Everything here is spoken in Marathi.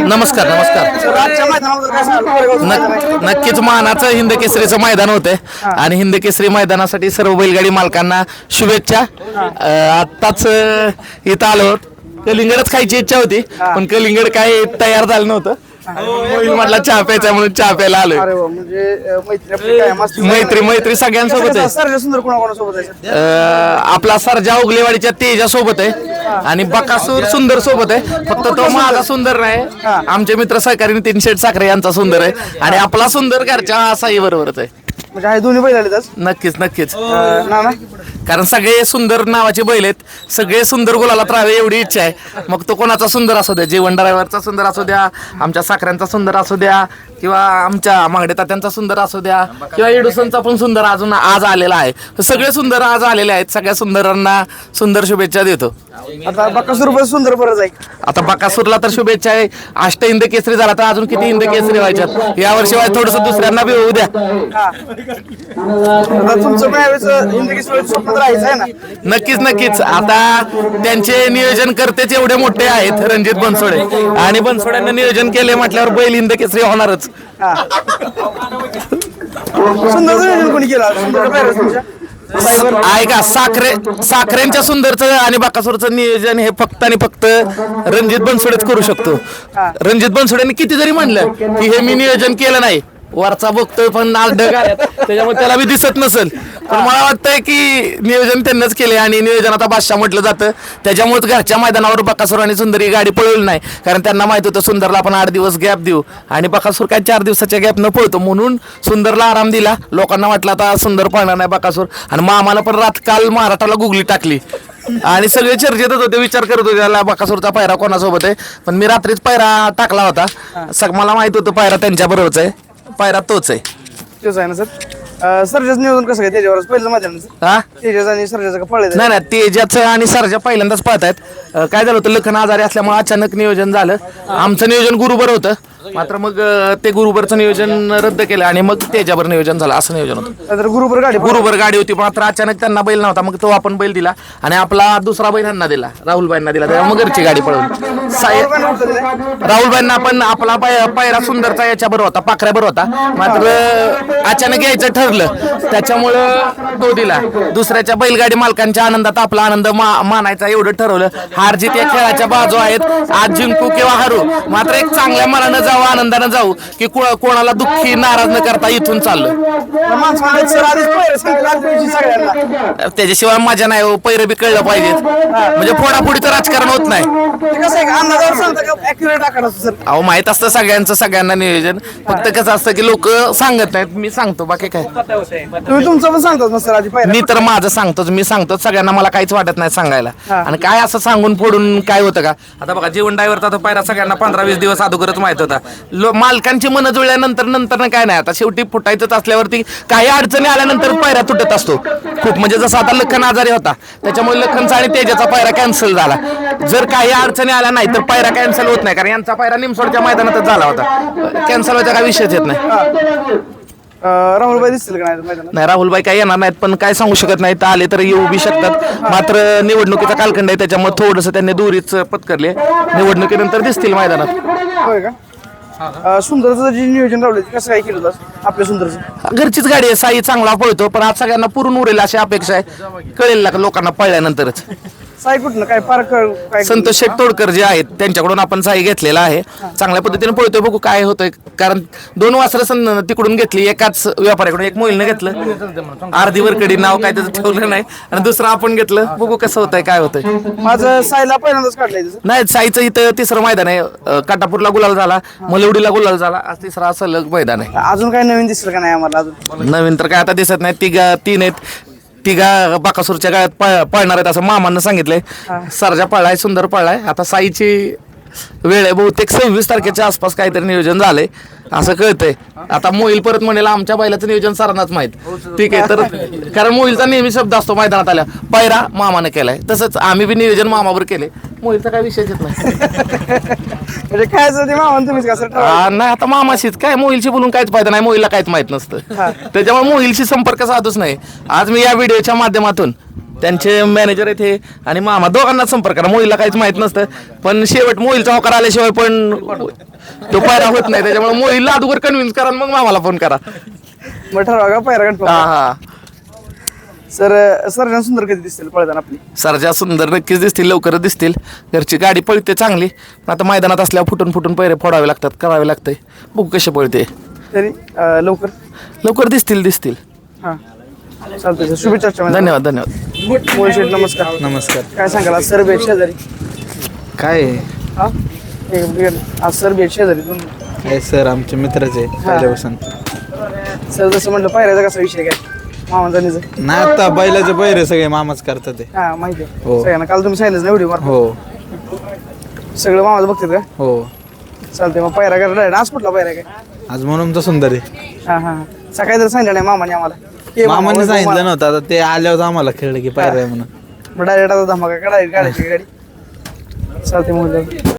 नमस्कार नमस्कार. नक- नक्कीच मानाचं हिंद केसरीचं मैदान होते आणि हिंद केसरी मैदानासाठी सर्व बैलगाडी मालकांना शुभेच्छा. अं, आत्ताच अं, इथं आलो. आहोत. कलिंगडच खायची इच्छा होती पण कलिंगड काय तयार झालं नव्हतं. मोहिल म्हटला चहा प्यायचा म्हणून चहा प्यायला आलोय. वा म्हणजे अं, मैत्री आपली मैत्री मैत्री सगळ्यांसोबत आहे. सर्व सुंदर कोणाकोणासोबत आहे? अं, आपला सरजा उगलेवाडीच्या तेजा सोबत आहे. आणि बकासूर सुंदर सोबत आहे. फक्त तो माझा सुंदर नाही. आमचे मित्र सहकारी नितीन शेठ साखरे यांचा सुंदर आहे. आणि आपला सुंदर घरच्या साई बरोबरच आहे. म्हणजे आहे दोन्ही बैल आले नक्कीच नक्कीच. अं, ना ना कारण सगळे सुंदर नावाचे बैल आहेत. सगळे सुंदर गुलालात राहावे एवढी इच्छा आहे. मग तो कोणाचा सुंदर असू द्या जीवन ड्रायव्हरचा सुंदर असू द्या आमच्या साखऱ्यांचा सुंदर असू द्या किंवा आमच्या मागडे तात्यांचा सुंदर असू द्या किंवा एडुसनचा पण सुंदर अजून आज आलेला आहे. सगळे सुंदर आज आलेले आहेत. सगळ्या सुंदरांना सुंदर शुभेच्छा देतो. आता बक्कासूर रुपये सुंदर परत आहे आता बकासूरला तर शुभेच्छा आहे. अष्ट हिंद केसरी झाला तर अजून किती हिंद केसरी व्हायच्यात? या वर्षी थोडस दुसऱ्यांना बी होऊ द्या. हा. आता तुमचं पण यावेळेस हिंदकी स्वप्न राहायचं आहे ना? नक्कीच नक्कीच. आता त्यांचे नियोजन करतेच एवढे मोठे आहेत रणजित बनसोडे. आणि बनसोड्यांना नियोजन केले म्हटल्यावर बैल हिंद केसरी होणारच. हा. सुंदर नियोजन कोणी केलं सुंदर तुमच्या ऐका साखरे साखरेंच्या सुंदरचं आणि बाकासूरचं नियोजन हे फक्त आणि फक्त रणजित बनसोडेच करू शकतो. रणजित बनसोडेने किती जरी म्हणलं की हे मी नियोजन केलं नाही. वरचा बघतोय पण आल्यात. त्याच्यामुळे त्याला बी दिसत नसेल. पण मला वाटतंय की नियोजन त्यांनाच केले आणि नियोजन आता बादशाह म्हटलं जातं. त्याच्यामुळेच घरच्या मैदानावर बकासूर आणि सुंदर ही गाडी पळवली नाही. कारण त्यांना माहीत होतं सुंदरला आपण आठ दिवस गॅप देऊ. आणि बकासूर काय चार दिवसाच्या गॅप न पळतो. म्हणून सुंदरला आराम दिला. लोकांना वाटलं आता सुंदर पळणार नाही बकासूर. आणि मामाला पण रात काल महाराष्ट्राला गुगली टाकली. आणि सगळे चर्चेतच होते विचार करत होते. त्याला बकासूरचा पायरा कोणासोबत आहे? पण मी रात्रीच पायरा टाकला होता. सग मला माहीत होतं पायरा त्यांच्या बरोबरच आहे. पायरा तोच आहे. तेच आहे ना सर. सर्जच नियोजन कसं काय त्याच्यावरच पहिलं मैदानाचं हा? तेजस आणि सर्जाचं का पळले नाही नाही तेजाचं आणि सरजा पहिल्यांदाच पळतायत. अं, काय झालं होतं लखन आजारी असल्यामुळे अचानक नियोजन झालं. आमचं नियोजन गुरुबर होतं. मात्र मग अं, ते गुरुबरचं नियोजन रद्द केलं आणि मग तेजावर नियोजन झालं असं नियोजन होतं. तर गुरुबर गाडी गुरुबर गाडी होती मात्र अचानक त्यांना बैल नव्हता मग तो आपण बैल दिला आणि आपला दुसरा बैल यांना दिला राहुलबाईंना दिला त्यामुळे मग घरची गाडी पळवली. साय राहुलबाईंना पण आपला पाय- पायरा सुंदरचा याच्याबरोबर होता पाखऱ्याबरोबर होता मात्र अचानक यायचं ठरलं. त्याच्यामुळं तो दिला. दुसऱ्याच्या बैलगाडी मालकांच्या आनंदात आपला आनंद मा- मानायचा एवढं ठरवलं. हार जीत या खेळाच्या बाजू आहेत आज जिंकू किंवा हारू मात्र एक चांगल्या मनानं जाऊ आनंदानं जाऊ की कोणाला दुःखी नाराज न करता इथून चाललं. माणसं म्हणाले, सर आधीच पहिलं सांगितलं आज दिवशी सगळ्यांना. त्याच्याशिवाय मजा नाही हो पैर बी कळलं पाहिजेत. म्हणजे फोडाफोडीचं राजकारण होत नाही. ते कसं आहे का अंदाजावर सांगता का ऍक्युरेट आकार असतो सर? अहो माहीत असतं सगळ्यांचं सगळ्यांना नियोजन. फक्त कसं असतं की लोक सांगत नाहीत मी सांगतो बाकी काय. तुम्ही तुमचं पण सांगतात ना सर आधी पहिला. मी तर माझं सांगतोच मी सांगतोच सगळ्यांना मला काहीच वाटत नाही सांगायला. आणि काय असं सांगून फोडून काय होतं का? आता बघा जीवन ड्रायव्हरचा तर पायरा सगळ्यांना पंधरा वीस दिवस अगोदरच माहीत होता. लो- मालकांची मनं जुळल्यानंतर नंतर काय नाही. आता शेवटी फुटायचंच असल्यावरती काही अडचणी आल्यानंतर पायरा तुटत असतो. खूप म्हणजे जसं आता लखन आजारी होता त्याच्यामुळे लखनचा आणि तेजाचा पायरा कॅन्सल झाला. जर काही अडचणी आल्या नाही तर पायरा कॅन्सल होत नाही. कारण यांचा पायरा निमसोडच्या मैदानातच झाला होता. कॅन्सल व्हायचा काय विषयच येत नाही. राहुलबाई दिसतील का नाही मैदानात? नाही राहुलबाई काही येणार नाहीत पण काय सांगू शकत नाहीत आले तर येऊ बी शकतात. मात्र निवडणुकीचा कालखंड आहे त्याच्यामुळे थोडंसं त्यांनी दुरीच पत्करले. निवडणुकीनंतर दिसतील मैदानात. होय का? सुंदरचं जे नियोजन लावलं ते कसं काय केलं होतं आपल्या सुंदरचं? घरचीच गाडी आहे साई चांगला पळतो पण आज सगळ्यांना पुरून उरेल अशी अपेक्षा आहे. कळेल ना लोकांना पळल्यानंतरच. साई कुठनं? काय पार्क काय संतोष शेठ तोडकर जे आहेत त्यांच्याकडून आपण साई घेतलेला आहे. चांगल्या पद्धतीने पळतोय बघू काय होतंय. कारण दोन वासरं सं- तिकडून घेतली एकाच व्यापाऱ्याकडून एक मोहिलने घेतलं. अर्धी वरकडी नाव काय त्याचं ठेवलं नाही. आणि दुसरं आपण घेतलं. बघू कसं होतंय काय होतंय. माझं साईला पहिल्यांदाच काढलंय नाही साईचं इथं तिसरं मैदान आहे. अं, काटापूरला गुलाल झाला. मलवडीला गुलाल झाला. आज तिसरा सलग मैदान आहे. अजून काय नवीन दिसलं का नाही आम्हाला? अजून? नवीन तर काय आता दिसत नाही. तिघा तीन आहेत. तिघा बाकासूरच्या गाळ्यात पळ- पळणार आहेत असं मामानं सांगितलंय. सरजा पळलाय सुंदर पळलाय आता साईची वेळ आहे. बहुतेक सव्वीस तारखेच्या आसपास काहीतरी नियोजन झालंय. असं कळतंय. आता मोहिल परत म्हणेल आमच्या बैलाचं नियोजन सरांनाच माहीत. ठीक आहे तर कारण मोहिलचा नेहमी शब्द असतो मैदानात आल्या पायरा मामानं केलाय. तसंच आम्ही बी नियोजन मामावर केले. मोहिलचा काय विषयच येत नाही. म्हणजे काय असं ते मामा तुम्हीच नाही आता मामाशीच. काय मोहिलशी बोलून काहीच फायदा नाही मोहिलला काहीच माहीत नसतं. त्याच्यामुळे मोहिलशी संपर्क साधूच नाही. आज मी या व्हिडिओच्या माध्यमातून त्यांचे मॅनेजर आहेत हे आणि मामा दोघांना संपर्क करा. मोहिलला काहीच माहीत नसतं. पण शेवट मोहिलचा होकार आल्याशिवाय पण तो पायरा होत नाही. त्याच्यामुळे मोहिलला अगोदर कन्व्हिन्स करा आणि मग मामाला फोन करा. मग ठरवा का पायरा हा हा. सर सर्जन सुंदर कधी दिसतील? पळताना आपली. सरजा सुंदर नक्कीच दिसतील लवकरच दिसतील. घरची गाडी पळते चांगली. पण आता मैदानात असल्यावर फुटून फुटून पैरे फोडावे लागतात करावे लागतंय. बघू कसे पळते. तरी अं, लवकर. लवकर दिसतील दिसतील. हां. चालतंय. सर शुभेच्छा धन्यवाद धन्यवाद. मोहित शेठ नमस्कार. नमस्कार. काय सांगाल? आज सर भेट शेजारी. काय? हा? एक मिनिट. आज सर भेट शेजारी दोन आहे सर आमचे मित्रच आहे पहिल्यापासून सर जसं म्हटलं पायऱ्याचा कसा विषय काय? मामा जाणीचं नाही आता बैलाचे बैरे सगळे मामाच करतात ते. हा माहिती आहे. हो. सगळ्यांना काल तुम्ही सांगितलं ना व्हिडिओ मार हो. सगळं मामाचं बघतात का? हो. चालते मग पायरा करा direct. आज कुठला पायरा काय? आज म्हणून तर सुंदर आहे. हा हा हा. सकाळी तर सांगितलं नाही मामाने आम्हाला. मामाने सांगितलं. नव्हतं आता ते आल्यावर आम्हाला खेळलं की आहे म्हणून. मग डायरेक्ट आता धमाका का डायरेक्ट गाड्याची गाडी चालते मग